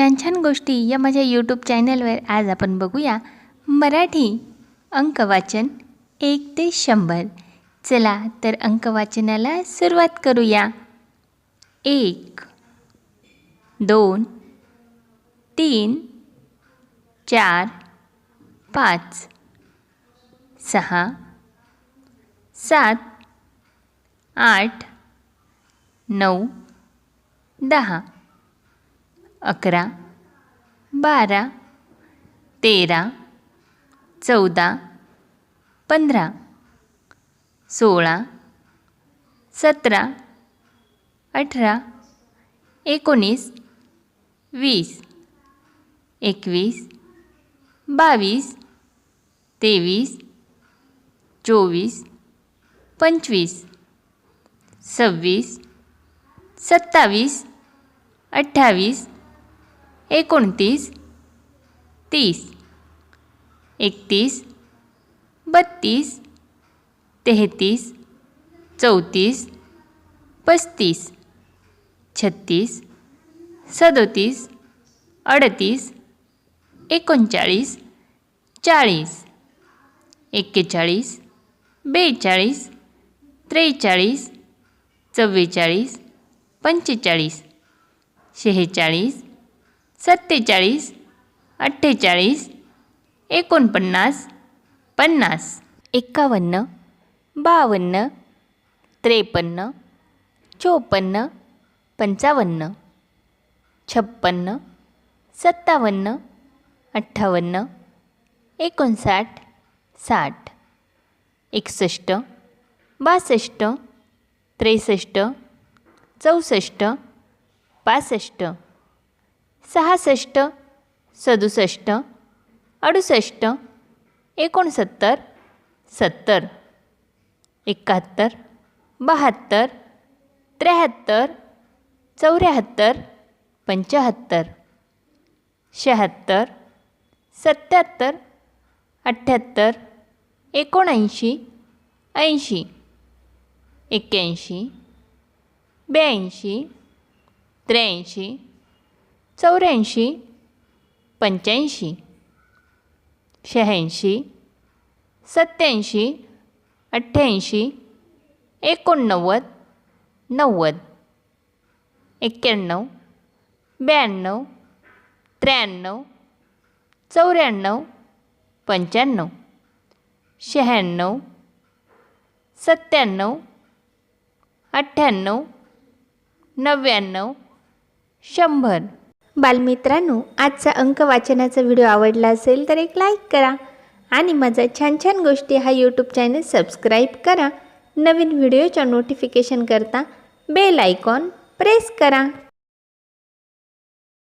छान छान गोष्टी या माझ्या यूट्यूब चॅनलवर आज आपण बघूया. मराठी अंकवाचन एक ते शंभर. चला तर अंकवाचनाला सुरुवात करूया. एक दोन तीन चार पाच सहा सात आठ नऊ दहा. अकरा बारा तेरा चौदा पंधरा सोळा सतरा अठरा एकोणीस वीस एकवीस बावीस तेवीस चोवीस पंचवीस सव्वीस सत्तावीस अठ्ठावीस एकोणतीस तीस एकतीस बत्तीस तेहतीस चौतीस पस्तीस छत्तीस सदोतीस अडतीस एकोणचाळीस चाळीस एक्केचाळीस बेचाळीस त्रेचाळीस चव्वेचाळीस पंचेचाळीस शेहेचाळीस सत्तेचाळीस अठ्ठेचाळीस एकोणपन्नास पन्नास. एक्कावन्न बावन्न त्रेपन्न चोपन्न पंचावन्न. छप्पन्न सत्तावन्न अठ्ठावन्न एकोणसाठ साठ. एकसष्ट बासष्ट त्रेसष्ट चौसष्ट पासष्ट. सहासष्ट सदुसष्ट अडुसष्ट एकोणसत्तर सत्तर एकाहत्तर बहात्तर त्र्याहत्तर चौऱ्याहत्तर पंच्याहत्तर शहात्तर सत्याहत्तर अठ्ठ्याहत्तर एकोणऐंशी ऐंशी एक्क्याऐंशी ब्याऐंशी त्र्याऐंशी चौऱ्याऐंशी पंच्याऐंशी शहाऐंशी सत्याऐंशी अठ्ठ्याऐंशी एकोणनव्वद नव्वद एक्क्याण्णव ब्याण्णव त्र्याण्णव चौऱ्याण्णव पंच्याण्णव शहाण्णव सत्त्याण्णव अठ्ठ्याण्णव नव्याण्णव शंभर. बालमित्रांनो आजचा अंक वाचनाचा व्हिडिओ आवडला असेल तर एक लाईक करा आणि माझा छान छान गोष्टी हा यूट्यूब चॅनल सबस्क्राईब करा. नवीन व्हिडिओच्या नोटिफिकेशन करता बेल आयकॉन प्रेस करा.